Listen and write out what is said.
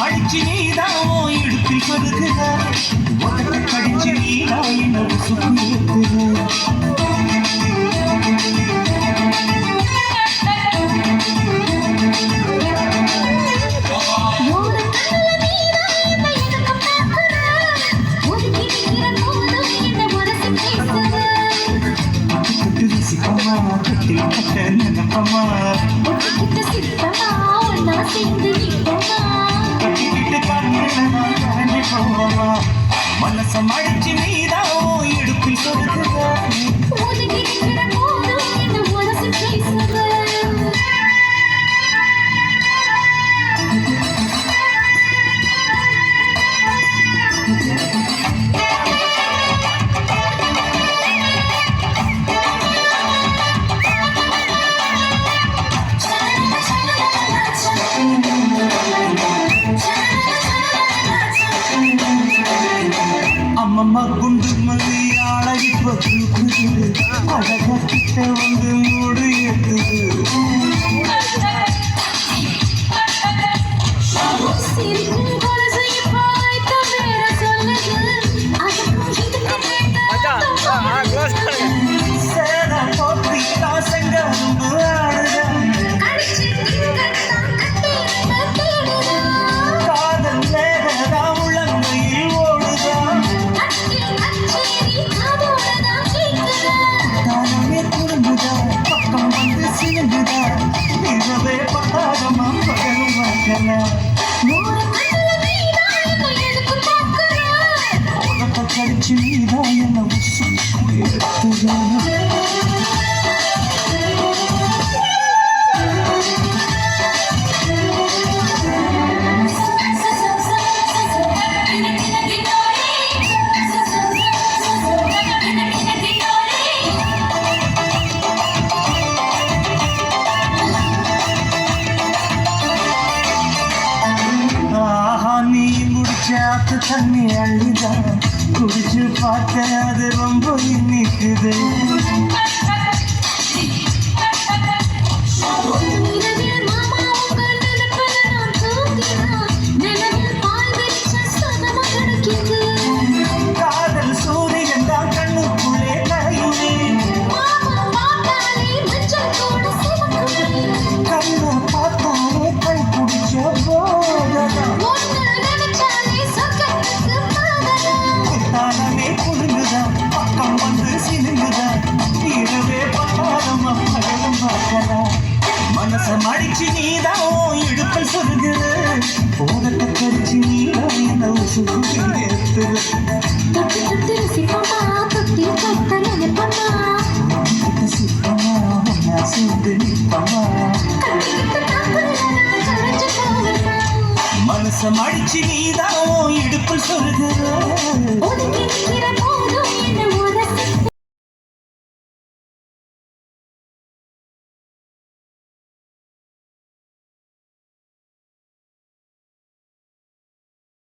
அடிச்சு நீதான் இடுப்பில் கடிச்சு நீதான் என்ன சுத்தி இருக்குதா அம்மா குண்டு மல்லி ஆளடிப்பது அழகிட்ட வந்து மூடு எட்டுது మీద தண்ணி அள்ளிதான் குடிச்சு பார்த்தேன் அது ரொம்ப இன்னிக்குது மடிச்சு நீதான் இடுப்பில் சொல்லுகிற போகத்தை கடிச்சு நீதான் என்ன சுத்தமா சேர்ந்து நிற்பமா? மனச மடிச்சு நீதான்